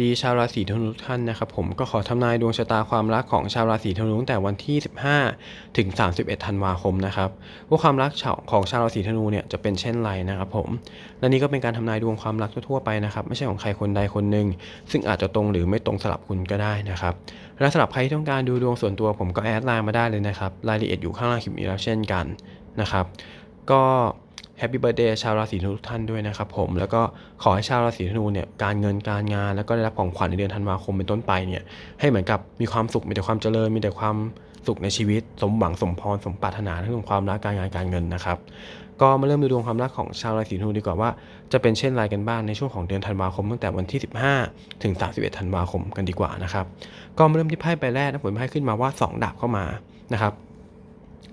ดีชาวราศีธนูทุกท่านนะครับผมก็ขอทำนายดวงชะตาความรักของชาวราศีธนูตั้งแต่วันที่ 15 ถึง 31 ธันวาคมนะครับว่าความรักของชาวราศีธนูเนี่ยจะเป็นเช่นไรนะครับผมและนี่ก็เป็นการทำนายดวงความรักทั่วไปนะครับไม่ใช่ของใครคนใดคนหนึ่งซึ่งอาจจะตรงหรือไม่ตรงสลับคุณก็ได้นะครับและสำหรับใครที่ต้องการดูดวงส่วนตัวผมก็แอดไลน์มาได้เลยนะครับรายละเอียดอยู่ข้างล่างคลิปนี้แล้วเช่นกันนะครับก็ แฮปปี้เบิร์ดเดย์ชาวราศีธนูทุกท่านด้วยนะครับผมแล้วก็ขอให้ชาวราศีธนูเนี่ยการเงินการงานแล้วก็ได้รับของขวัญในเดือนธันวาคมเป็นต้นไปเนี่ยให้เหมือนกับมีความสุขมีแต่ความเจริญมีแต่ความสุขในชีวิต สมหวังสมพรสมปรารถนาเรื่องความรักการงานการเงินนะครับก็มาเริ่มดูดวงความรักของชาวราศีธนูดีกว่าว่าจะเป็นเช่นไรกันบ้างในช่วงของเดือนธันวาคมตั้งแต่วันที่ 15 ถึง 31 ธันวาคมกันดีกว่านะครับก็มาเริ่มที่ไพ่ใบแรกนะผมให้ขึ้นมาว่า 2 ดาบเข้ามานะครับ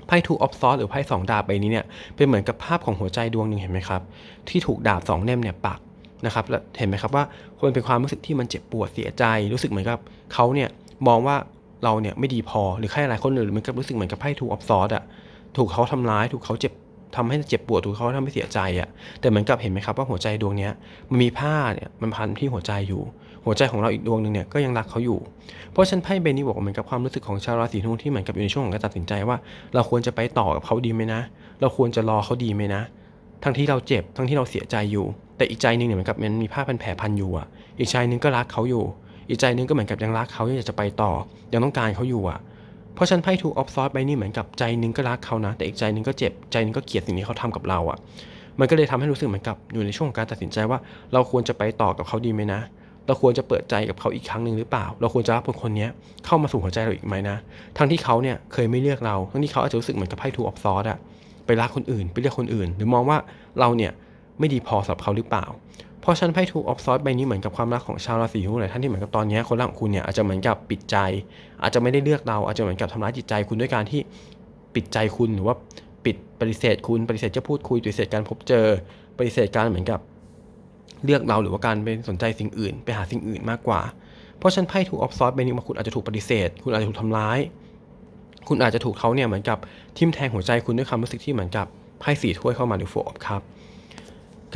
ไพ่ทูออฟซอสหรือไพ่สองดาบใบนี้เนี่ยเป็นเหมือนกับภาพของหัวใจดวงหนึ่งเห็นไหมครับ ที่ถูกดาบสองเล่มเนี่ยปักนะครับแล้วเห็นไหมครับว่าคนเป็นความรู้สึกที่มันเจ็บปวดเสียใจ รู้สึกเหมือนกับเขาเนี่ยมองว่าเราเนี่ยไม่ดีพอหรือใครหลายคนหรือเหมือนกับรู้สึกเหมือนกับไพ่ทูออฟซอสอะถูกเขาทำร้ายถูกเขาเจ็บทำให้เจ็บปวดถูกเขาทำให้เสียใจอะแต่เหมือนกับเห็นไหมครับว่าหัวใจดวงเนี้ยมันมีผ้าเนี่ยมันพันที่หัวใจอยู่ หัวใจของเราอีกดวงหนึ่งเนี่ยก็ยังรักเขาอยู่ เพราะฉันไพ่ใบนี้บอกว่าเหมือนกับความรู้สึกของชาวราศีธนูที่เหมือนกับอยู่ในช่วงของการตัดสินใจว่า เราควรจะไปต่อกับเขาดีไหมนะ เราควรจะรอเขาดีไหมนะ ทั้งที่เราเจ็บทั้งที่เราเสียใจอยู่ แต่อีกใจหนึ่งเนี่ยเหมือนกับมันมีผ้าพันแผลพันอยู่อะ อีกใจหนึ่งก็รักเขาอยู่ อีกใจหนึ่งก็เหมือนกับยังรักเขาอยากจะไปต่อ ยังต้องการเขาอยู่อะเพราะฉันไพ่ทูออฟซอสใบนี้เหมือนกับใจนึงก็รักเขานะ แต่อีกใจนึงก็เจ็บใจนึงก็เกลียดสิ่งที่เขาทำกับเราอะ มันก็เลยทำให้รู้สึกเหมือนกับอยู่ในช่วงของการตัดสินใจว่า เราควรจะไปต่อกับเขาดีไหมนะ เราควรจะเปิดใจกับเขาอีกครั้งหนึ่งหรือเปล่า เราควรจะรับคนคนนี้เข้ามาสู่หัวใจเราอีกไหมนะ ทั้งที่เขาเนี่ยเคยไม่เลือกเรา ทั้งที่เขาอาจจะรู้สึกเหมือนกับไพ่ทูออฟซอสอะไปรักคนอื่น ไปเลือกคนอื่น หรือมองว่าเราเนี่ยไม่ดีพอสำหรับเขาหรือเปล่า เพราะฉะนันไพ่ทูออฟซอสใบนี้เหมือนกับความรักของชาวราศีธนูหลายท่านที่เหมือนกับตอนนี้คนรักของคุณเนี่ยอาจจะเหมือนกับปิดใจ อาจจะไม่ได้เลือกเราอาจจะเหมือนกับทำร้ายจิตใจคุณด้วยการที่ปิดใจคุณหรือว่าปิดปฏิเสธคุณปฏิเสธจะพูดคุยปฏิเสธการพบเจอปฏิเสธการเหมือนกับ เลือกเราหรือว่าการไปสนใจสิ่งอื่น ไปหาสิ่งอื่นมากกว่า เพราะฉันไพ่ถูกออฟซอร์สใบนี้มาคุณอาจจะถูกปฏิเสธ คุณอาจจะถูกทำร้าย คุณอาจจะถูกเขาเนี่ยเหมือนกับทิ่มแทงหัวใจคุณด้วยความรู้สึกที่เหมือนกับไพ่สี่ถ้วยเข้ามาหรือโฟร์ครับ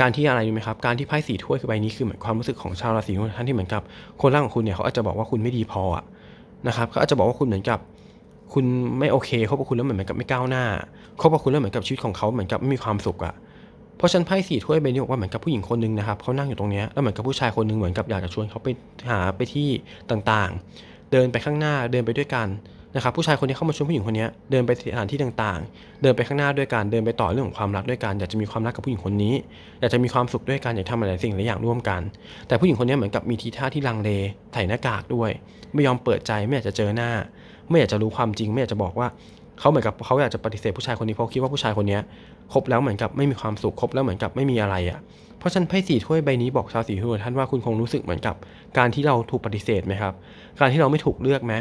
การที่อะไรรู้ไหมครับ การที่ไพ่สี่ถ้วยคือใบนี้คือเหมือนความรู้สึกของชาวราศีทุกท่านที่เหมือนกับคนร่างของคุณเนี่ยเขาอาจจะบอกว่าคุณไม่ดีพออะนะครับเขาอาจจะบอกว่าคุณเหมือนกับ คุณไม่โอเคคบกับคุณแล้วเหมือนกับไม่ก้าวหน้าคบกับคุณแล้วเหมือนกับชีวิตของเขาเหมือนกับไม่มีความสุขอะ เพราะฉะนันไพ่สี่ถ้วยใบนี้บอกว่าเหมือนกับผู้หญิงคนหนึ่งนะครับเขานั่งอยู่ตรงนี้แล้วเหมือนกับผู้ชายคนหนึ่งเหมือนกับอยากจะชวนเขาไปหาไปที่ต่างๆ เดินไปข้างหน้าเดินไปด้วยกันนะครับผู้ชายคนนี้เข้ามาชวนผู้หญิงคนนี้เดินไปสถานที่ต่างๆ เดินไปข้างหน้าด้วยกันเดินไปต่อเรื่องของความรักด้วยกันอยากจะมีความรักกับผู้หญิงคนนี้อยากจะมีความสุขด้วยกันอยากทำอะไรสิ่งหลายอย่างร่วมกัน แต่ผู้หญิงคนนี้เหมือนกับมีทีท่าที่ลังเลใส่หน้ากากด้วย ไม่ยอมเปิดใจไม่อยากจะเจอหน้า ไม่อยากจะรู้ความจริง ไม่อยากจะบอกว่า เขาเหมือนกับเขาอยากจะปฏิเสธผู้ชายคนนี้เพราะคิดว่าผู้ชายคนนี้คบแล้วเหมือนกับไม่มีความสุขคบแล้วเหมือนกับไม่มีอะไรอะ่ะเพราะฉะนันไพ่สี่ถ้วยใบนี้บอกชาวสีถ้วยท่านว่าคุณคงรู้สึกเหมือนกับ การที่เราถูกปฏิเสธไหมครับ การที่เราไม่ถูกเลือกไหม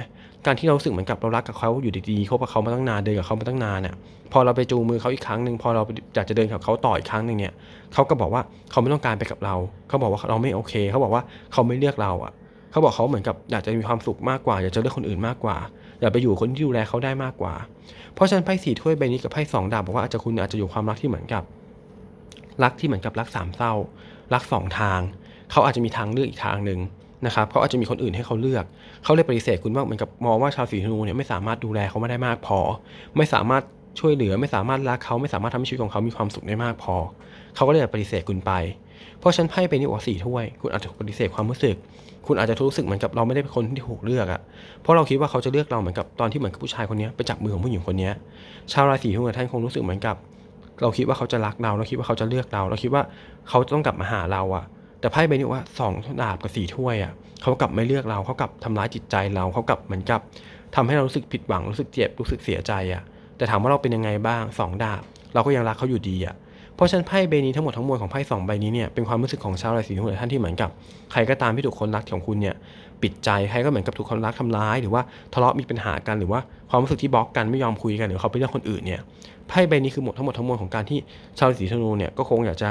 การที่เรารู้สึกเหมือนกับเรารักกับเขาอยู่ดีๆคบกับเขามาตั้งนานเดินกับเขามาตั้งนานเนี่ยพอเราไปจูงมือเขาอีกครั้งหนึ่งพอเราอยากจะเดินกับเขาต่ออีกครั้งหนึ่งเนี่ยเขาก็บอกว่าเขาไม่ต้องการไปกับเรา เขาบอกว่าเราไม่โอเค เขาบอกว่าเขาไม่เลือกเราอะ เขาบอกเขาเหมือนกับอยากจะมีความสุขมากกว่าอยากจะเลือกคนอื่นมากกว่า อย่าไปอยู่คนที่ดูแลเขาได้มากกว่า เพราะฉะนั้นไพ่สี่ถ้วยใบนี้กับไพ่สองดาบบอกว่าอาจจะคุณอาจจะอยู่ความรักที่เหมือนกับ รักที่เหมือนกับรักสามเศร้า รักสองทาง เขาอาจจะมีทางเลือกอีกทางหนึ่งนะครับเขาอาจจะมีคนอื่นให้เขาเลือก เขาเลยปฏิเสธคุณว่าเหมือนกับมองว่าชาวสีธนูเนี่ยไม่สามารถดูแลเขาไม่ได้มากพอ ไม่สามารถช่วยเหลือ ไม่สามารถรักเขาไม่สามารถทำให้ชีวิตของเขามีความสุขได้มากพอ เขาก็เลยปฏิเสธคุณไป เพราะฉันไพ่ไปนี่บอกว่าสี่ถ้วย คุณอาจจะปฏิเสธความรู้สึก คุณอาจจะรู้สึกเหมือนกับเราไม่ได้เป็นคนที่ถูกเลือกอะเพราะเราคิดว่าเขาจะเลือกเราเหมือนกับตอนที่เหมือนกับผู้ชายคนนี้ไปจับมือของผู้หญิงคนนี้ชาวราศีทุกท่านคงรู้สึกเหมือนกับ เราคิดว่าเขาจะรักเรา เราคิดว่าเขาจะเลือกเรา เราคิดว่าเขาจะต้องกลับมาหาเราอะแต่ไพ่ใบนี้ว่าสองดาบกับสี่ถ้วยอะเขากลับไม่เลือกเราเขากลับทำร้ายจิตใจเราเขากลับเหมือนกับทำให้เรารู้สึกผิดหวังรู้สึกเจ็บรู้สึกเสียใจอะแต่ถามว่าเราเป็นยังไงบ้างสองดาบ เราก็ยังรักเขาอยู่ดีอะ เพราะฉะนั้นไพ่ใบนี้ทั้งหมดทั้งมวลของไพ่สองใบนี้เนี่ยเป็นความรู้สึกของชาวราศีทุกท่านที่เหมือนกับใครก็ตามที่ถูกคนรักของคุณเนี่ยปิดใจใครก็เหมือนกับถูกคนรักทำร้าย หรือว่าทะเลาะมีปัญหากันหรือว่าความรู้สึกที่บล็อกกันไม่ยอมคุยกันหรือเขาไปเลือกคนอื่นเนี่ยไพ่ใบนี้คือหมดทั้งหมดทั้งมวลของการที่ชาวราศีธนูเนี่ยก็คงอยากจะ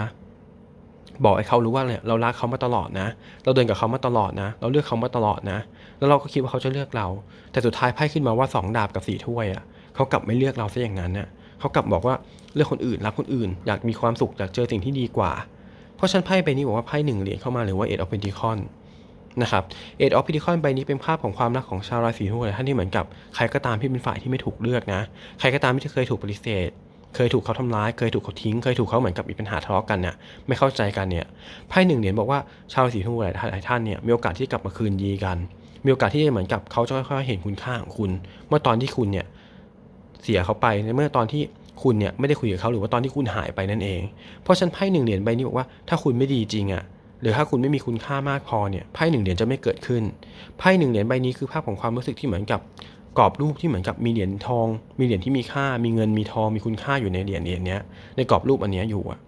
บอกให้เขารู้ว่าเนี่ยเรารักเขามาตลอดนะ เราเดินกับเขามาตลอดนะ เราเลือกเขามาตลอดนะ แล้วเราก็คิดว่าเขาจะเลือกเรา แต่สุดท้ายไพ่ขึ้นมาว่าสองดาบกับสี่ถ้วยอะเขากลับไม่เลือกเราซะอย่างนั้นน่ะ เขากลับบอกว่าเลือกคนอื่นรักคนอื่น อยากมีความสุขอยากเจอสิ่งที่ดีกว่า เพราะฉันไพ่ใบนี้บอกว่าไพ่หนึ่งเหรียญเข้ามาหรือว่าเอ็ดออฟเพนติคอนนะครับเอ็ดออฟพิทิคอนใบนี้เป็นภาพของความรักของชาวราศีธนูหลายท่านที่เหมือนกับใครก็ตามที่เป็นฝ่ายที่ไม่ถูกเลือกนะ ใครก็ตามที่เคยถูกปฏิเสธ เคยถูกเขาทำร้าย เคยถูกเขาทิ้ง เคยถูกเขาเหมือนกับมีปัญหาทะเลาะกันเนี่ยไม่เข้าใจกันเนี่ยไพ่หนึ่งเหรียญบอกว่าชาวราศีธนูหลายหลายท่านเนี่ยมีโอกาสที่กลับมาคืนดีกัน มีโอกาสที่จะเหมือนกับเขาจะค่อยๆเห็นคุณค่าของคุณ เมื่อตอนที่คุณเนี่ย เสียเขาไปในเมื่อตอนที่คุณเนี่ยไม่ได้คุยกับเขาหรือว่าตอนที่คุณหายไปนั่นเอง เพราะฉันไพ่หนึ่งเหรียญใบนี้บอกว่าถ้าคุณไม่ดีจริงอะหรือถ้าคุณไม่มีคุณค่ามากพอเนี่ยไพ่หนึ่งเหรียญจะไม่เกิดขึ้นไพ่หนึ่งเหรียญใบนี้คือภาพของความรู้สึกที่เหมือนกับกรอบรูปที่เหมือนกับมีเหรียญทอง มีเหรียญที่มีค่า มีเงินมีทองมีคุณค่าอยู่ในเหรียญเหรียญเนี้ยในกรอบรูปอันเนี้ยอยู่อะ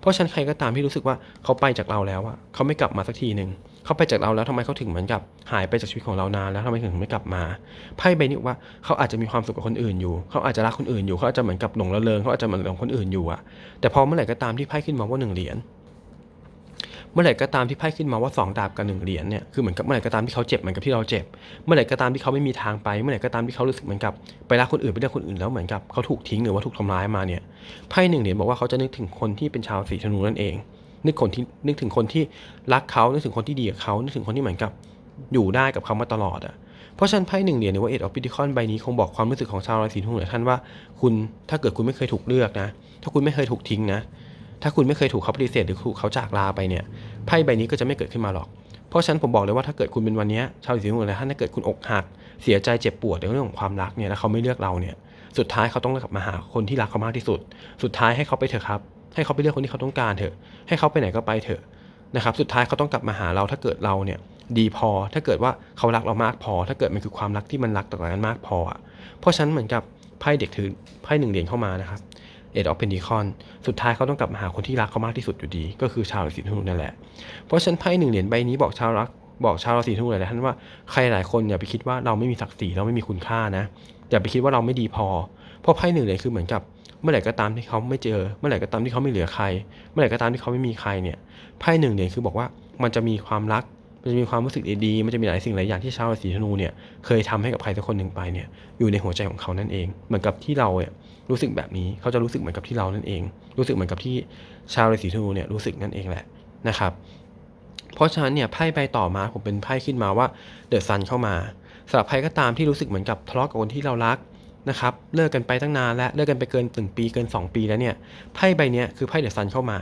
เพราะฉะนันใครก็ตามที่รู้สึกว่าเขาไปจากเราแล้วอะเขาไม่กลับมาสักทีหนึ่งเขาไปจากเราแล้วทำไมเขาถึงเหมือนกับหายไปจากชีวิตของเรานานแล้วทำไมถึงไม่กลับมาไพ่ใบนี้ว่าเขาอาจจะมีความสุขกับคนอื่นอยู่ เขาอาจจะรักคนอื่นอยู่เขาอาจจะเหมือนกับหลงระเริงเขาอาจจะเหมือนหลงคนอื่นอยู่อะแต่พอเมื่อไหร่ก็ตามที่ไพ่ขึ้นมาว่าหนึ่งเหรียญ เมื่อไหร่ก็ตามที่ไพ่ขึ้นมาว่าสองดาบกับหนึ่งเหรียญเนี่ยคือเหมือนกับเมื่อไหร่ก็ตามที่เขาเจ็บเหมือนกับที่เราเจ็บ เมื่อไหร่ก็ตามที่เขาไม่มีทางไป เมื่อไหร่ก็ตามที่เขารู้สึกเหมือนกับไปรักคนอื่นไปเลือกคนอื่นแล้วเหมือนกับเขาถูกทิ้งหรือว่าถูกทำร้ายมาเนี่ยไพ่หนึ่งเหรียญบอกว่าเขาจะนึกถึงคนที่เป็นชาวสีธนูนั่นเอง นึกคนที่นึกถึงคนที่รักเขานึกถึงคนที่ดีกับเขานึกถึงคนที่เหมือนกับอยู่ได้กับเขามาตลอดอะเพราะฉะนั้นไพ่หนึ่งเหรียญหรือว่าเอ็ดออฟพิทิคอนใบนี้คงบอกความรู้สึกของชาวราศีธนูหลายท่านว่า คุณถ้าเกิดคุณไม่เคยถูกเลือกนะ ถ้าคุณไม่เคยถูกทิ้งนะ ถ้าคุณไม่เคยถูกเขาปฏิเสธหรือถูกเขาจากลาไปเนี่ยไพ่ใบนี้ก็จะไม่เกิดขึ้นมาหรอก เพราะฉะนั้นผมบอกเลยว่าถ้าเกิดคุณเป็นวันนี้ชาวราศีธนูหลยถ้าเกิดคุณอกหัก เสียใจเจ็บปวดในเรื่องของความรักเนี่ยแล้วเขาไม่เลือกเราเนี่ยสุดท้ายเขาต้องกลับมาหาคนที่รักเขามากที่สุด สุดท้ายให้เขาไปเถอะครับ ให้เขาไปเลือกคนที่เขาต้องการเถอะ ให้เขาไปไหนก็ไปเถอะนะครับ สุดท้ายเขาต้องกลับมาหาเราถ้าเกิดเราเนี่ยดีพอ ถ้าเกิดว่าเขารักเรามากพอ ถ้าเกิดมันคือความรักที่มันรักต่อกันมากพออะเพราะฉะนั้นเหมือนกับไพ่เด็กถือไพ่หนึ่งเหรียญเข้ามานะครับ เอ็ดออฟเพนดิคอน สุดท้ายเขาต้องกลับมาหาคนที่รักเขามากที่สุดอยู่ดี ก็คือชาวราศีธนูนั่นแหละ เพราะชั้นไพ่หนึ่งเหรียญใบนี้บอกชาวรักบอกชาวราศีธนูหลายๆท่านว่าใครหลายคนอย่าไปคิดว่าเราไม่มีศักดิ์ศรีเราไม่มีคุณค่านะอย่าไปคิดว่าเราไม่ดีพอ เพราะไพ่หนึ่งเหรียญคือเหมือนกับ เมื่อไหร่ก็ตามที่เขาไม่เจอ เมื่อไหร่ก็ตามที่เขาไม่เหลือใคร เมื่อไหร่ก็ตามที่เขาไม่มีใครเนี่ยไพ่หนึ่งเหรียญคือบอกว่ามันจะมีความรักมันจะมีความรู้สึกดีๆ มันจะมีหลายสิ่งหลายอย่างที่ชาวราศีธนูเนี่ยเคยทำให้กับใครสักคนหนึ่งไปเนี่ยอยู่ในหัวใจของเขานั่นเอง เหมือนกับที่เราเนี่ย รู้สึกแบบนี้เขาจะรู้สึกเหมือนกับที่เรานั่นเอง รู้สึกเหมือนกับที่ชาวราศีธนูเนี่ยรู้สึกนั่นเองแหละนะครับ เพราะฉะนั้นเนี่ยไพ่ใบต่อมาผมเป็นไพ่ขึ้นมาว่าเดอะซันเข้ามาสำหรับใครก็ตามที่รู้สึกเหมือนกับทะเลาะกับคนที่เรารักนะครับเลิกกันไปตั้งนานแล้วเลิกกันไปเกิน1ปีเกิน 2 ปีแล้วเนี่ยไพ่ใบนี้คือไพ่เดอะซันเข้ามา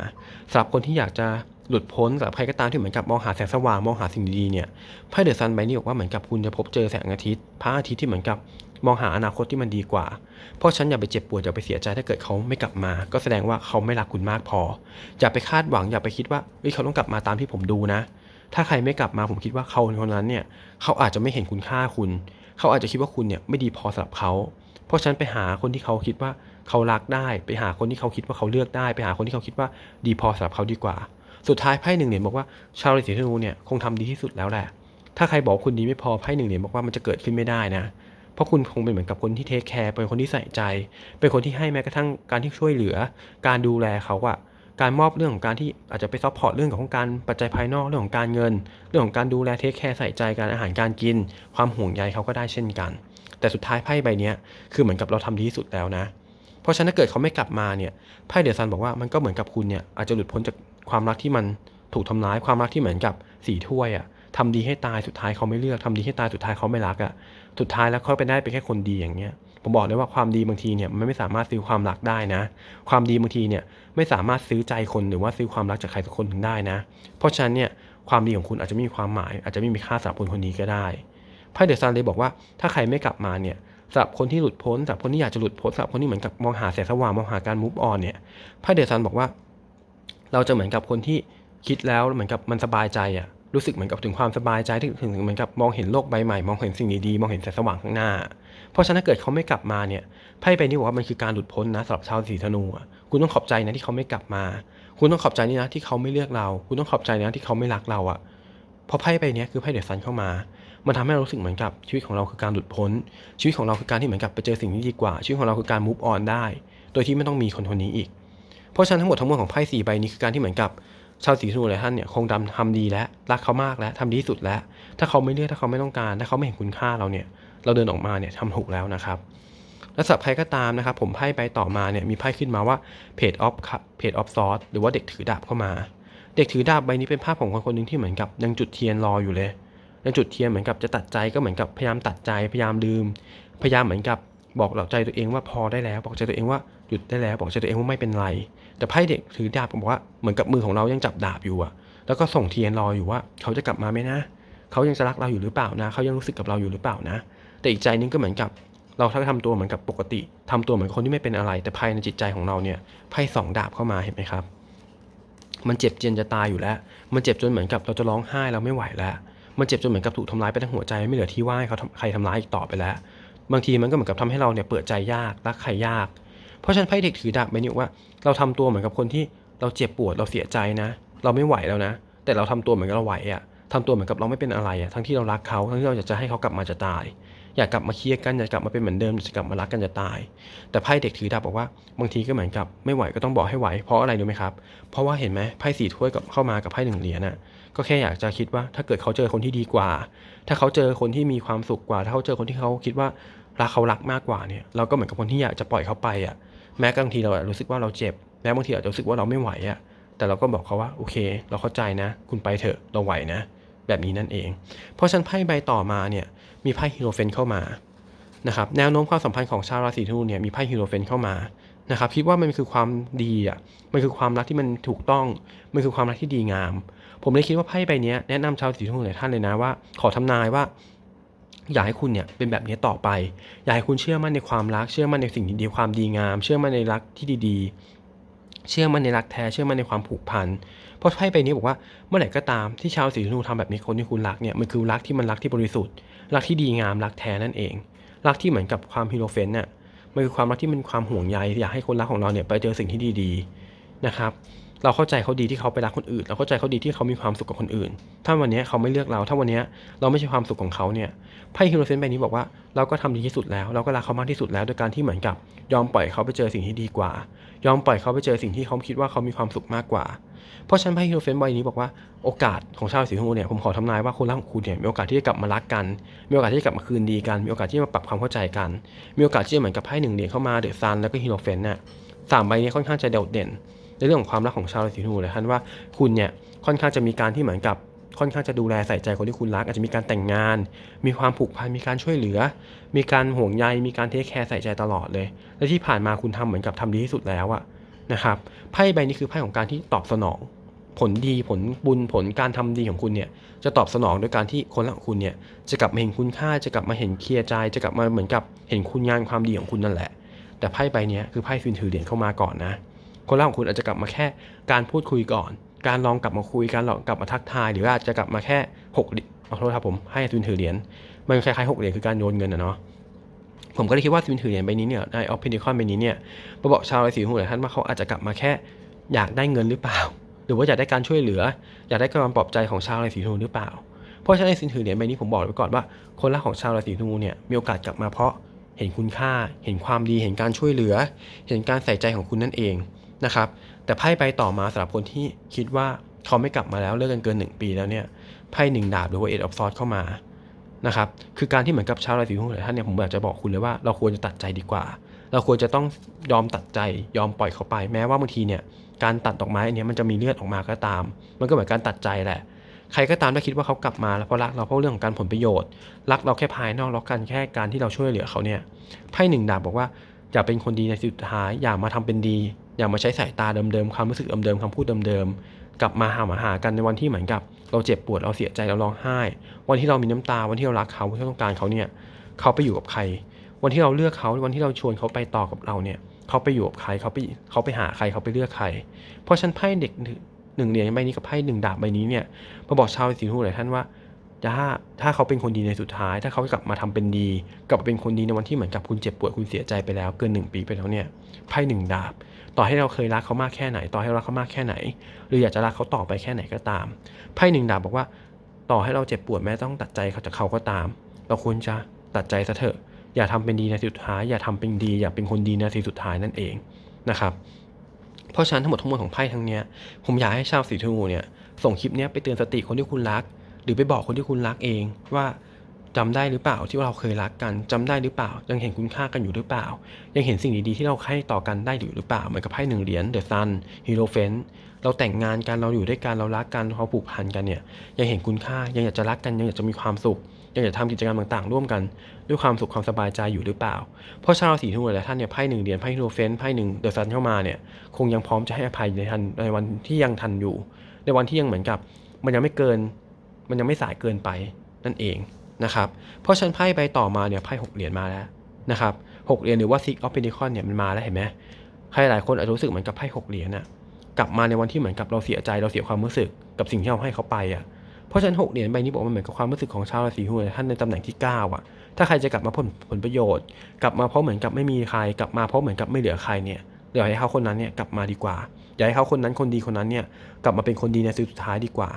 สำหรับคนที่อยากจะหลุดพ้นสำหรับใครก็ตามที่เหมือนกับมองหาแสงสว่างมองหาสิ่งดีๆเนี่ยไพ่เดอะซันใบนี้บอกว่าเหมือนกับคุณจะพบเจอแสงอาทิตย์พระอาทิตย์ที่เหมือนกับ มองหาอนาคตที่มันดีกว่า เพราะฉันอย่าไปเจ็บปวดอย่าไปเสียใจถ้าเกิดเขาไม่กลับมา ก็แสดงว่าเขาไม่รักคุณมากพอ อย่าไปคาดหวังอย่าไปคิดว่าเฮ้ยเขาต้องกลับมาตามที่ผมดูนะ ถ้าใครไม่กลับมาผมคิดว่าเขาคนนั้นเนี่ยเขาอาจจะไม่เห็นคุณค่าคุณ เขาอาจจะคิดว่าคุณเนี่ยไม่ดีพอสำหรับเขา เพราะฉันไปหาคนที่เขาคิดว่าเขารักได้ ไปหาคนที่เขาคิดว่าเขาเลือกได้ ไปหาคนที่เขาคิดว่าดีพอสำหรับเขาดีกว่า สุดท้ายไพ่หนึ่งเหรียญบอกว่าชาวราศีธนูเนี่ยคงทำดีที่สุดแล้วแหละถ้าใครบอกคุณดีไม่พอไพ่หนึ่งเหรียญบอกว่ามันจะเกิดขึ้นไม่ได้นะ เพราะคุณคงเป็นเหมือนกับคนที่เทคแคร์เป็นคนที่ใส่ใจ เป็นคนที่ให้แม้กระทั่งการที่ช่วยเหลือ การดูแลเขาอะการมอบเรื่องของการที่อาจจะไปซัพพอร์ตเรื่องของการปัจจัยภายนอกเรื่องของการเงิน เรื่องของการดูแลเทคแคร์ใส่ใจการอาหารการกิน ความห่วงใยเขาก็ได้เช่นกัน แต่สุดท้ายไพ่ใบนี้คือเหมือนกับเราทำดีที่สุดแล้วนะ เพราะฉะนั้นถ้าเกิดเขาไม่กลับมาเนี่ยไพ่เดอะซันบอกว่ามันก็เหมือนกับคุณเนี่ยอาจจะหลุดพ้นจากความรักที่มันถูกทำร้ายความรักที่เหมือนกับสีถ้วยอะทำดีให้ตายสุดท้ายเขาไม่เลือกทำดีให้ตายสุดท้ายเขาไม่รักอะ สุดท้ายแล้วเขาไปได้เป็นแค่คนดีอย่างเงี้ยผมบอกเลยว่าความดีบางทีเนี่ยมันไม่สามารถซื้อความรักได้นะ ความดีบางทีเนี่ยไม่สามารถซื้อใจคนหรือว่าซื้อความรักจากใครสักคนหนึ่งได้นะ เพราะฉะนั้นเนี่ยความดีของคุณอาจจะไม่มีความหมาย อาจจะไม่มีค่าสำหรับคนคนนี้ก็ได้ไพ่เดอะซันเลยบอกว่าถ้าใครไม่กลับมาเนี่ยสำหรับคนที่หลุดพ้นสำหรับคนที่อยากจะหลุดพ้นสำหรับคนที่เหมือนกับมองหาแสงสว่างมองหาการมูฟออนเนี่ยไพ่เดอะซันบอกว่า เราจะเหมือนกับคนที่คิดแล้วเหมือนกับมันสบายใจอะ รู้สึกเหมือนกับถึงความสบายใจถึงถึงเหมือนกับมองเห็นโลกใบใหม่มองเห็นสิ่งดีๆมองเห็นแสงสว่างข้างหน้า เพราะฉะนั้นถ้าเกิดเขาไม่กลับมาเนี่ยไพ่ใบนี้บอกว่ามันคือการหลุดพ้นนะสำหรับชาวสีธนูคุณต้องขอบใจนะที่เขาไม่กลับมา คุณต้องขอบใจนี่นะที่เขาไม่เลือกเรา คุณต้องขอบใจนะที่เขาไม่รักเราอะเพราะไพ่ใบนี้คือไพ่เดอะซันเข้ามา มันทำให้เรารู้สึกเหมือนกับชีวิตของเราคือการหลุดพ้น ชีวิตของเราคือการที่เหมือนกับไปเจอสิ่งที่ดีกว่า ชีวิตของเราคือการมูฟออนได้ โดยที่ไม่ต้องมีคนคนนี้อีก เพราะฉะนั้นทั้งหมดทั้งมวลของไพ่สี่ใบนี้คือการที่เหมือนกับ ชาวสีธนูหลายท่านเนี่ยคงดำทำดีแล้วรักเขามากแล้วทำดีที่สุดแล้ว ถ้าเขาไม่เลือกถ้าเขาไม่ต้องการ ถ้าเขาไม่เห็นคุณค่าเราเนี่ย เราเดินออกมาเนี่ยทำถูกแล้วนะครับและสับใครก็ตามนะครับ ผมไพ่ใบต่อมาเนี่ยมีไพ่ขึ้นมาว่าเพจออฟเพจออฟซอสหรือว่าเด็กถือดาบเข้ามา เด็กถือดาบใบนี้เป็นภาพของคนคนหนึ่งที่เหมือนกับยังจุดเทียนรออยู่เลยในจุดเทียนเหมือนกับจะตัดใจก็เหมือนกับพยายามตัดใจพยายามลืม พยายามเหมือนกับ บอกหลักใจตัวเองว่าพอได้แล้ว บอกใจตัวเองว่าหยุดได้แล้ว บอกใจตัวเองว่าไม่เป็นไร แต่ไพ่เด็กถือดาบบอกว่าเหมือนกับมือของเรายังจับดาบอยู่อะแล้วก็ส่งเทียนรออยู่ว่า เขาจะกลับมาไหมนะเขายังจะรักเราอยู่หรือเปล่านะ เขายังรู้สึกกับเราอยู่หรือเปล่านะ แต่อีกใจนึงก็เหมือนกับ เราถ้าทำตัวเหมือนกับปกติทำตัวเหมือนคนที่ไม่เป็นอะไร แต่ภายในจิตใจของเราเนี่ยไพ่สองดาบเข้ามาเห็นไหมครับ มันเจ็บเจียนจะตายอยู่แล้ว มันเจ็บจนเหมือนกับเราจะร้องไห้เราไม่ไหวแล้ว มันเจ็บจนเหมือนกับถูกทำร้ายไปทั้งหัวใจไม่เหลือที่ว่าให้เขาใครทำร้ายอีกต่อไปแล้ว บางทีมันก็เหมือนกับทำให้เราเนี่ยเปิดใจยากรักใครยาก เพราะฉะนั้นไพ่เด็กถือดาบใบนี้ว่า เราทำตัวเหมือนกับคนที่เราเจ็บปวดเราเสียใจนะ เราไม่ไหวแล้วนะ แต่เราทำตัวเหมือนกับเราไหวอะทำตัวเหมือนกับเราไม่เป็นอะไรอะทั้งที่เรารักเขาทั้งที่เราอยากจะให้เขากลับมาจะตาย อยากกลับมาเคลียร์กันอยากกลับมาเป็นเหมือนเดิมอยากจะกลับมารักกันจะตาย แต่ไพ่เด็กถือดาบบอกว่าบางทีก็เหมือนกับไม่ไหวก็ต้องบอกให้ไหวเพราะอะไรรู้ไหมครับเพราะว่าเห็นไหมไพ่สี่ถ้วยกับเข้ามากับไพ่หนึ่งเหรียญน่ะก็แค่อยากจะคิดว่าถ้าเกิดเขาเจอคนที่ดีกว่า ถ้าเขาเจอคนที่มีความสุขกว่า ถ้าเขาเจอคนที่เขาคิดว่า รักเขารักมากกว่าเนี่ยเราก็เหมือนกับคนที่อยากจะปล่อยเขาไปอะแม้บางทีเราอาจรู้สึกว่าเราเจ็บแม้บางทีอาจจะรู้สึกว่าเราไม่ไหวอะแต่เราก็บอกเขาว่าโอเค เราเข้าใจนะ คุณไปเถอะเราไหวนะ แบบนี้นั่นเอง เพราะฉะนันไพ่ใบต่อมาเนี่ยมีไพ่ฮีโรเฟนเข้ามานะครับแนวโน้มความสัมพันธ์ของชาวราศีธนูเนี่ยมีไพ่ฮีโรเฟนเข้ามานะครับคิดว่ามันคือความดีอะมันคือความรักที่มันถูกต้อง มันคือความรักที่ดีงาม ผมเลยคิดว่าไพ่ใบนี้แนะนำชาวราศีธนูหลายท่านเลยนะว่า ขอทำนายว่า อยากให้คุณเนี่ยเป็นแบบนี้ต่อไป อยากให้คุณเชื่อมั่นในความรัก เชื่อมั่นในสิ่งดีๆความดีงาม เชื่อมั่นในรักที่ดีๆ เชื่อมั่นในรักแท้ เชื่อมั่นในความผูกพัน เพราะไพ่ใบนี้บอกว่าเมื่อไหร่ก็ตามที่ชาวสีธนูทำแบบนี้คนที่คุณรักเนี่ยมันคือรักที่มันรักที่บริสุทธิ์ รักที่ดีงาม รักแท้นั่นเอง รักที่เหมือนกับความฮิโรเฟนน่ะมันคือความรักที่มันความห่วงใย อยากให้คนรักของเราเนี่ยไปเจอสิ่งที่ดีๆ นะครับ เราเข้าใจเขาดีที่เขาไปรักคนอื่น เราเข้าใจเขาดีที่เขามีความสุขกับคนอื่น ถ้าวันนี้เขาไม่เลือกเรา ถ้าวันนี้เราไม่ใช่ความสุขของเขาเนี่ยไพ่ฮิโรเซนใบนี้บอกว่าเราก็ทำดีที่สุดแล้ว เราก็รักเขามากที่สุดแล้วโดยการที่เหมือนกับ ยอมปล่อยเขาไปเจอสิ่งที่ดีกว่า ยอมปล่อยเขาไปเจอสิ่งที่เขาคิดว่าเขามีความสุขมากกว่า เพราะฉะนั้นไพ่ฮิโรเซนใบนี้บอกว่าโอกาสของชาวสีธนูเนี่ยผมขอทำนายว่าคนรักของคุณเนี่ยมีโอกาสที่จะกลับมารักกัน มีโอกาสที่จะกลับมาคืนดีกัน มีโอกาสที่จะมาปรับความเข้าใจกัน มีโอกาสที่จะเหมือนกับไพ่หนึ่งเหรียญเข้ามาเดอะซันแล้วก็ฮิโรเฟนน่ะสามใบนี้ค่อนข้างจะโดดเด่น ในเรื่องของความรักของชาวราศีธนูเลยท่านว่าคุณเนี่ยค่อนข้างจะมีการที่เหมือนกับค่อนข้างจะดูแลใส่ใจคนที่คุณรัก อาจจะมีการแต่งงาน มีความผูกพันมีการช่วยเหลือ มีการห่วงใยมีการเทคแคร์ใส่ใจตลอดเลย และที่ผ่านมาคุณทำเหมือนกับทำดีที่สุดแล้วอะนะครับไพ่ใบนี้คือไพ่ของการที่ตอบสนอง ผลดีผลบุญผลการทำดีของคุณเนี่ยจะตอบสนองโดยการที่คนรักของคุณเนี่ยจะกลับมาเห็นคุณค่าจะกลับมาเห็นเคลียร์ใจ จะกลับมาเหมือนกับเห็นคุณงานความดีของคุณนั่นแหละ แต่ไพ่ใบนี้คือไพ่ฟินถือเหรียญเข้ามาก่อนนะ คนรักของคุณอาจจะกลับมาแค่การพูดคุยก่อน การลองกลับมาคุย การลองกลับมาทักทาย หรือว่าอาจจะกลับมาแค่หกเหรียญขอโทษครับผมให้ทุนถือเหรียญ มันคล้ายๆหกเหรียญคือการโยนเงินนะเนาะ ผมก็เลยคิดว่าทุนถือเหรียญใบนี้เนี่ยในออฟเพนดิคอนใบนี้เนี่ยมาบอกชาวราศีธนูหลายท่านว่าเขาอาจจะกลับมาแค่อยากได้เงินหรือเปล่า หรือว่าอยากได้การช่วยเหลือ อยากได้การปลอบใจของชาวราศีธนูหรือเปล่า เพราะฉะนั้นในสินถือเหรียญใบนี้ผมบอกไว้ก่อนว่า คนรักของชาวราศีธนูเนี่ยมีโอกาสกลับมาเพราะเห็นคุณค่า เห็นความดี เห็นการช่วยเหลือ เห็นการใส่ใจของคุณนั่นเอง นะครับ แต่ไพ่ใบต่อมาสำหรับคนที่คิดว่าเขาไม่กลับมาแล้วเลิกกันเกิน 1 ปีแล้วเนี่ยไพ่หนึ่งดาบหรือว่าเอ็ดออฟซอสเข้ามานะครับคือการที่เหมือนกับชาวราศีธนูหลายท่านเนี่ยผมอยากจะบอกคุณเลยว่าเราควรจะตัดใจดีกว่า เราควรจะต้องยอมตัดใจยอมปล่อยเขาไป แม้ว่าบางทีเนี่ยการตัดดอกไม้อันเนี้ยมันจะมีเลือดออกมาก็ตาม มันก็เหมือนการตัดใจแหละ ใครก็ตามถ้าคิดว่าเขากลับมาแล้วเพราะรักเราเพราะเรื่องของการผลประโยชน์ รักเราแค่ภายนอกรักกันแค่การที่เราช่วยเหลือเขาเนี่ยไพ่หนึ่งดาบบอกว่าอย่าเป็นคนดีในสุดท้ายอย่ามาทำเป็นดี อย่ามาใช้สายตาเดิมๆความรู้สึกเดิมๆคำพูดเดิมๆกลับมาหามาหากันในวันที่เหมือนกับ เราเจ็บปวดเราเสียใจเราร้องไห้ วันที่เรามีน้ำตาวันที่เรารักเขาวันที่เราต้องการเขาเนี่ยเขาไปอยู่กับใคร วันที่เราเลือกเขาวันที่เราชวนเขาไปต่อกับเราเนี่ยเขาไปอยู่กับใครเขาไปเขาไปหาใครเขาไปเลือกใคร เพราะฉันไพ่เด็กหนึ่งเหรียญใบนี้กับไพ่หนึ่งดาบใบนี้เนี่ยมาบอกชาวราศีธนูหลายท่านว่าถ้าถ้าเขาเป็นคนดีในสุดท้าย ถ้าเขากลับมาทำเป็นดี กลับมาเป็นคนดีในวันที่เหมือนกับคุณเจ็บปวดคุณเสียใจไปแล้ว เกินหนึ่งปีไปแล้วเนี่ยไพ่หนึ่งดาบ ต่อให้เราเคยรักเขามากแค่ไหน ต่อให้รักเขามากแค่ไหน หรืออยากจะรักเขาต่อไปแค่ไหนก็ตามไพ่หนึ่งดาบบอกว่า ต่อให้เราเจ็บปวดแม้ต้องตัดใจเขาจากเขาก็ตาม เราควรจะตัดใจซะเถอะ อย่าทำเป็นดีในสุดท้าย อย่าทำเป็นดี อย่าเป็นคนดีในทีสุดท้ายนั่นเองนะครับเพราะฉะนั้นทั้งหมดทั้งมวลของไพ่ทั้งเนี้ยผมอยากให้ชาวสีธนูเนี่ยส่งคลิปเนี้ยไปเตือนสติคนที่คุณรัก หรือไปบอกคนที่คุณรักเองว่า จจำได้หรือเปล่าที่ว่าเราเคยรักกันจำได้หรือเปล่า ยังเห็นคุณค่ากันอยู่หรือเปล่า ยังเห็นสิ่งดีๆที่เราให้ต่อกันได้อยู่หรือเปล่าเหมือนกับไพ่หนึ่งเหรียญเดอะซันฮีโรเฟนเราแต่งงานกันเราอยู่ด้วยกันเรารักกันเราผูกพันกันเนี่ยยังเห็นคุณค่ายังอยากจะรักกันยังอยากจะมีความสุขยังอยากทำกิจกรรมต่างๆ ร่วมกัน ด้วยความสุขความสบายใจอยู่หรือเปล่า เพราะชาวราศีธนูหลายท่านเนี่ยไพ่หนึ่งเหรียญไพ่ฮีโรเฟนไพ่หนึ่งเดอะซันเข้ามาเนี่ยคงยังพร้อมจะให้อภัยในทันในวันที่ยังทันอยู่ ในวันที่ยังเหมือนกับ มันยังไม่เกิน มันยังไม่สายเกินไปนั่นเอง นะครับเพราะฉันไพ่ใบต่อมาเนี่ยไพ่หกเหรียญมาแล้วนะครับหกเหรียญหรือว่า six of pentacles เนี่ยมันมาแล้วเห็นไหมใครหลายคนอาจจะรู้สึกเหมือนกับไพ่หกเหรียญน่ะกลับมาในวันที่เหมือนกับเราเสียใจเราเสียความรู้สึกกับสิ่งที่เราให้เขาไปอะเพราะฉะนั้นหกเหรียญใบนี้บอกว่ามันเหมือนกับความรู้สึกของชาวราศีหลายท่านในตำแหน่งที่เก้าอะถ้าใครจะกลับมาผลผลประโยชน์ กลับมาเพราะเหมือนกับไม่มีใคร กลับมาเพราะเหมือนกับไม่เหลือใครเนี่ยเดี๋ยวให้เขาคนนั้นเนี่ยกลับมาดีกว่าอยากให้เขาคนนั้นคนดีคนนั้นเนี่ยกลับมาเป็นคนดีในสุดท้ายดีกว่า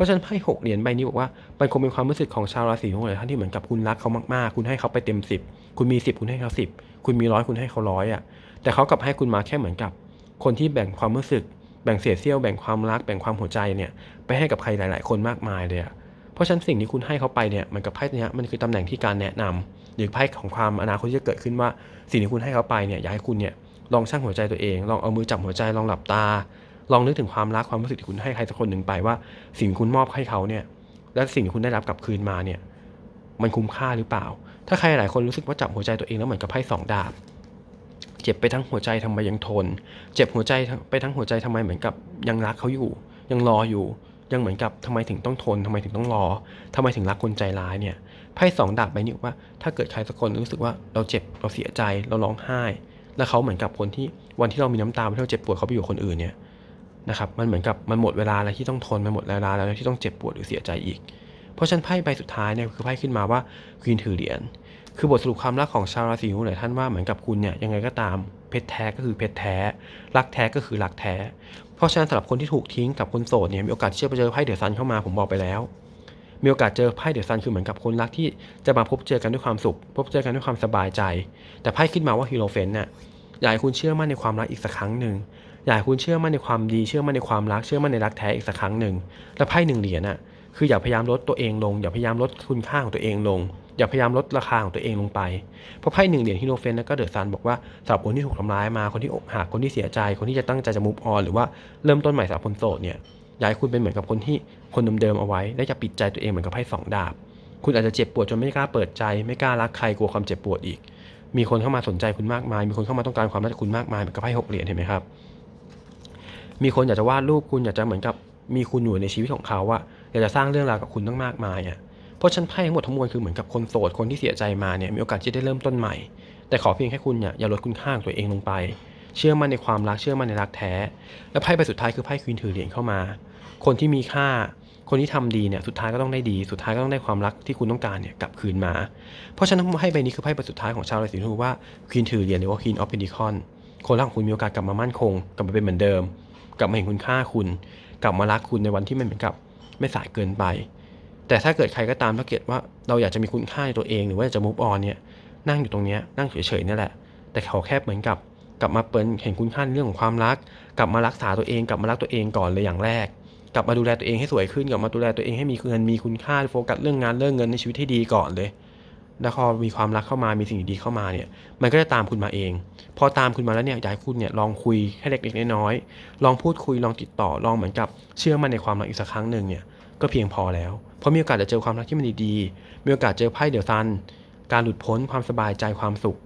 ราะฉะนั้นไพ่หกเหรียญใบนี้บอกว่ามันคงเป็นความรู้สึกของชาวราศีธนูหลายท่านที่เหมือนกับคุณรักเขามากๆ คุณให้เขาไปเต็มสิบคุณมีสิบคุณให้เขาสิบคุณมีร้อยคุณให้เขาร้อยอะแต่เขากลับให้คุณมาแค่เหมือนกับ คนที่แบ่งความรู้สึก แบ่งเศษเสี้ยวแบ่งความรักแบ่งความหัวใจเนี่ยไปให้กับใครหลาย ๆ คนมากมายเลยอะเพราะฉะนั้นสิ่งที่คุณให้เขาไปเนี่ยมันกับไพ่เนี้ยมันคือตำแหน่งที่การแนะนำหรือไพ่ของความอนาคตที่จะเกิดขึ้นว่า สิ่งที่คุณให้เขาไปเนี่ยอยากให้คุณเนี่ยลองชั่งหัวใจตัวเอง ลองเอามือจับหัวใจลองหลับตา ลองนึกถึงความรักความรู้สึกที่คุณให้ใครสักคนหนึ่งไปว่า สิ่งที่คุณมอบให้เขาเนี่ย และสิ่งที่คุณได้รับกลับคืนมาเนี่ย มันคุ้มค่าหรือเปล่า ถ้าใครหลายคนรู้สึกว่าจับหัวใจตัวเองแล้วเหมือนกับไพ่สองดาบ เจ็บไปทั้งหัวใจทำไมยังทน เจ็บหัวใจไปทั้งหัวใจทำไมเหมือนกับยังรักเขาอยู่ ยังรออยู่ ยังเหมือนกับทำไมถึงต้องทนทำไมถึงต้องรอทำไมถึงรักคนใจร้ายเนี่ย ไพ่สองดาบใบนี้ว่า ถ้าเกิดใครสักคนรู้สึกว่าเราเจ็บ เราเสียใจ เราร้องไห้ แล้วเขาเหมือนกับคนที่วันที่เรามีน้ำตาที่เราเจ็บปวดเขาไปอยู่คนอื่นเนี่ย นะครับมันเหมือนกับมันหมดเวลาแล้วที่ต้องทนมันหมดเวลาแล้วที่ต้องเจ็บปวดหรือเสียใจอีก เพราะฉะนั้นไพ่ใบสุดท้ายเนี่ยคือไพ่ขึ้นมาว่าควีนถือเหรียญคือบทสรุปความรักของชาวราศีธนูหลายท่านว่าเหมือนกับคุณเนี่ยยังไงก็ตามเพชรแท้ก็คือเพชรแท้ รักแท้ก็คือรักแท้ เพราะฉะนั้นสำหรับคนที่ถูกทิ้งกับคนโสดเนี่ยมีโอกาสเชื่อไปเจอไพ่เดือดซันเข้ามาผมบอกไปแล้ว มีโอกาสเจอไพ่เดือดซันคือเหมือนกับคนรักที่จะมาพบเจอกันด้วยความสุข พบเจอกันด้วยความสบายใจ แต่ไพ่ขึ้นมาว่าฮีโรเฟนเนี่ยอยากให้คุณเชื่อมั่นในความรักอีกสักครั้งหนึ่ง อยากให้คุณเชื่อมั่นในความดีเชื่อมั่นในความรักเชื่อมั่นในรักแท้อีกสักครั้งหนึ่งและไพ่หนึ่งเหรียญน่ะคืออย่าพยายามลดตัวเองลง อย่าพยายามลดคุณค่าของตัวเองลง อย่าพยายามลดราคาของตัวเองลงไป เพราะไพ่หนึ่งเหรียญฮิโรเฟนแล้วก็เดอะซันบอกว่าสำหรับคนที่ถูกทำร้ายมาคนที่อกหักคนที่เสียใจ คนที่จะตั้งใจจะมุฟออนหรือว่าเริ่มต้นใหม่สำหรับคนโสดเนี่ยอยากให้คุณเป็นเหมือนกับคนที่คนเดิมๆเอาไว้ และอย่าปิดใจตัวเองเหมือนกับไพ่สองดาบ คุณอาจจะเจ็บปวดจนไม่กล้าเปิดใจ ไม่กล้ารักใครกลัวความเจ็บปวดอีก มีคนเข้ามาสนใจคุณมากมาย มีคนเข้ามาต้องการความรักจากคุณมากมายเหมือนกับไพ่หกเหรียญเห็นไหมครับ มีคนอยากจะวาดรูปคุณอยากจะเหมือนกับมีคุณอยู่ในชีวิตของเขาอะอยากจะสร้างเรื่องราวกับคุณตั้งมากมายอะเพราะฉันไพ่ทั้งหมดทั้งมวลคือเหมือนกับคนโสดคนที่เสียใจมาเนี่ยมีโอกาสที่ได้เริ่มต้นใหม่ แต่ขอเพียงแค่คุณเนี่ยอย่าลดคุณค่าของตัวเองลงไป เชื่อมั่นในความรักเชื่อมั่นในรักแท้ และไพ่ใบสุดท้ายคือไพ่ควีนถือเหรียญเข้ามา คนที่มีค่าคนที่ทำดีเนี่ยสุดท้ายก็ต้องได้ดี สุดท้ายก็ต้องได้ความรักที่คุณต้องการเนี่ยกลับคืนมา เพราะฉะนั้นไพ่ใบนี้คือไพ่ใบสุดท้ายของชาวราศีธนูว่าควีนถือเหรียญหรือว่าควีนออฟเพนดิคอนคนรักของคุณมีโอกาสกลับมามั่นคงกลับมาเป็นเหมือนเดิม กลับมาเห็นคุณค่าคุณ กลับมารักคุณในวันที่มันเหมือนกับ ไม่สายเกินไป แต่ถ้าเกิดใครก็ตามถ้าเกิดว่าเราอยากจะมีคุณค่าในตัวเองหรือว่าอยากจะมุฟออนเนี่ยนั่งอยู่ตรงนี้นั่งเฉยๆนี่แหละ แต่ขอแค่เหมือนกับ กลับมาเปิดเห็นคุณค่าในเรื่องของความรัก กลับมารักษาตัวเอง กลับมารักตัวเองก่อนเลยอย่างแรก กลับมาดูแลตัวเองให้สวยขึ้นกลับมาดูแลตัวเองให้มีเงินมีคุณค่าโฟกัสเรื่องงานเรื่องเงินในชีวิตให้ดีก่อนเลย แล้วพอมีความรักเข้ามามีสิ่งดีๆเข้ามาเนี่ย มันก็จะตามคุณมาเอง พอตามคุณมาแล้วเนี่ยอยากให้คุณเนี่ยลองคุยให้เล็กๆน้อยๆลองพูดคุยลองติดต่อลองเหมือนกับเชื่อมันในความรักอีกสักครั้งหนึ่งเนี่ยก็เพียงพอแล้ว เพราะมีโอกาสจะเจอความรักที่มันดีๆ มีโอกาสเจอไพ่เดอะซัน การหลุดพ้นความสบายใจความสุข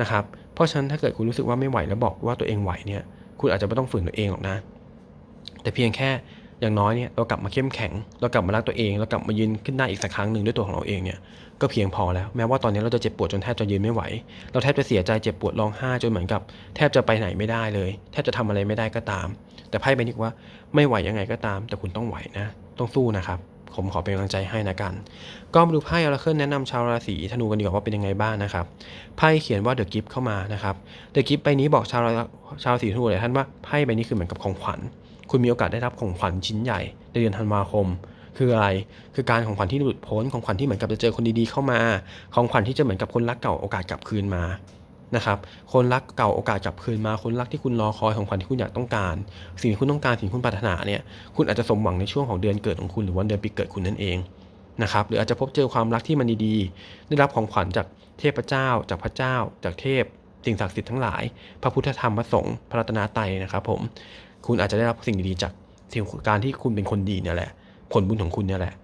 นะครับ เพราะฉะนั้นถ้าเกิดคุณรู้สึกว่าไม่ไหวแล้วบอกว่าตัวเองไหวเนี่ย คุณอาจจะไม่ต้องฝืนตัวเองหรอกนะ แต่เพียงแค่ อย่างน้อยเนี่ยเรากลับมาเข้มแข็ง เรากลับมารักตัวเองเรากลับมายืนขึ้นได้อีกสักครั้งหนึ่งด้วยตัวของเราเองเนี่ยก็เพียงพอแล้วแม้ว่าตอนนี้เราจะเจ็บปวดจนแทบจะยืนไม่ไหว เราแทบจะเสียใจเจ็บปวดร้องไห้จนเหมือนกับ แทบจะไปไหนไม่ได้เลย แทบจะทำอะไรไม่ได้ก็ตาม แต่ไพ่ใบนี้ว่าไม่ไหวยังไงก็ตาม แต่คุณต้องไหวนะ ต้องสู้นะครับผมขอเป็นกำลังใจให้นะกัน ก็มาดูไพ่อราเคิลแนะนำชาวราศีธนูกันดีกว่าว่าเป็นยังไงบ้างนะครับ ไพ่เขียนว่าเดอะกิฟต์เข้ามานะครับ เดอะกิฟต์ใบนี้บอกชาวราชาวราศีธนูหลายท่านว่าไพ่ใบนี้คือเหมือนกับของขวัญ คุณมีโอกาสได้รับของขวัญชิ้นใหญ่ในเดือนธันวาคม คืออะไร คือการของขวัญที่หลุดพ้น ของขวัญที่เหมือนกับจะเจอคนดีๆเข้ามา ของขวัญที่จะเหมือนกับคนรักเก่าโอกาสกลับคืนมา นะครับ คนรักเก่าโอกาสกลับคืนมา คนรักที่คุณรอคอยของขวัญที่คุณอยากต้องการ สิ่งที่คุณต้องการสิ่งที่คุณปรารถนาเนี่ย คุณอาจจะสมหวังในช่วงของเดือนเกิดของคุณหรือวันเดือนปีเกิดคุณนั่นเองนะครับหรืออาจจะพบเจอความรักที่มันดีๆ ได้รับของขวัญจากเทพเจ้า จากพระเจ้า จากเทพ สิ่งศักดิ์สิทธิ์ทั้งหลาย พระพุทธธรรมพระสงฆ์พระรัตนตรัยนะครับผม คุณอาจจะได้รับสิ่งดีๆจากสิ่งการที่คุณเป็นคนดีเนี่ยแหละ ผลบุญของคุณเนี่ยแหละ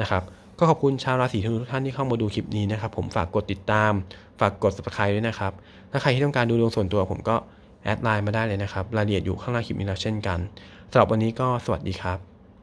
นะครับ ก็ขอบคุณชาวราศีธนูทุกท่านที่เข้ามาดูคลิปนี้นะครับ ผมฝากกดติดตาม ฝากกด subscribe ด้วยนะครับ ถ้าใครที่ต้องการดูดวงส่วนตัวผมก็แอดไลน์มาได้เลยนะครับ รายละเอียดอยู่ข้างล่างคลิปนี้แล้วเช่นกันสำหรับวันนี้ก็สวัสดีครับ